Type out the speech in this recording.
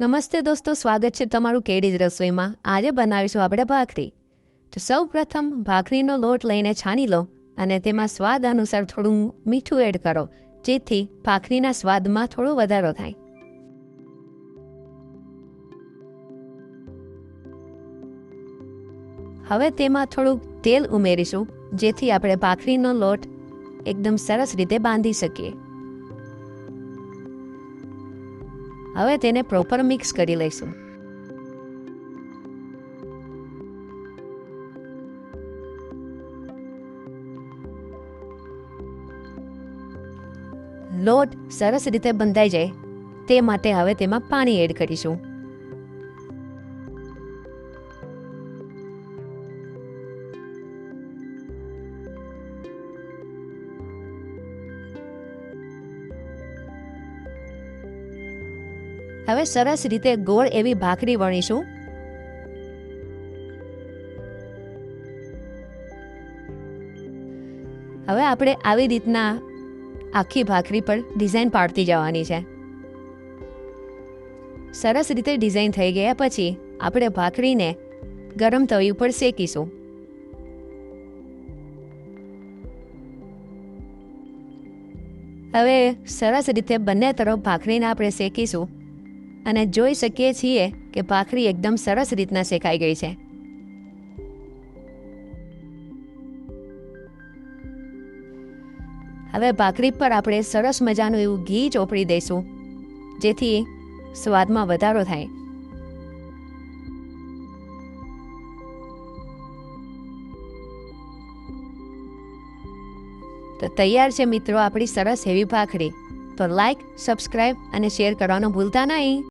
નમસ્તે દોસ્તો, સ્વાગત છે તમારું કેડીજ રસોઈમાં. આજે બનાવીશું આપણે ભાખરી. તો સૌ પ્રથમ ભાખરીનો લોટ લઈને છાની લો અને તેમાં સ્વાદ અનુસાર થોડું મીઠું એડ કરો, જેથી ભાખરીના સ્વાદમાં થોડો વધારો થાય. હવે તેમાં થોડુંક તેલ ઉમેરીશું, જેથી આપણે ભાખરીનો લોટ એકદમ સરસ રીતે બાંધી શકીએ. હવે તેને પ્રોપર મિક્સ કરી લઈશું. લોટ સરસ રીતે બંધાઈ જાય. તે માટે હવે તેમાં પાણી એડ કરીશું. હવે સરસ રીતે ગોળ એવી ભાખરી વણીશું. હવે આપણે આવી રીતના આખી ભાખરી પર ડિઝાઇન પાડતી જવાની છે. સરસ રીતે ડિઝાઇન થઈ ગયા પછી આપણે ભાખરીને ગરમ તવી ઉપર શેકીશું. હવે સરસ રીતે બંને તરફ ભાખરીને આપણે શેકીશું. અને જોઈ શકીએ છીએ કે ભાખરી એકદમ સરસ રીતના શેકાઈ ગઈ છે. હવે ભાખરી પર આપણે સરસ મજાનું એવું ઘી ચોપડી દઈશું, જેથી સ્વાદમાં વધારો થાય. તો તૈયાર છે મિત્રો આપણી સરસ હેવી ભાખરી. તો લાઈક સબસ્ક્રાઈબ અને શેર કરવાનું ભૂલતા નહીં.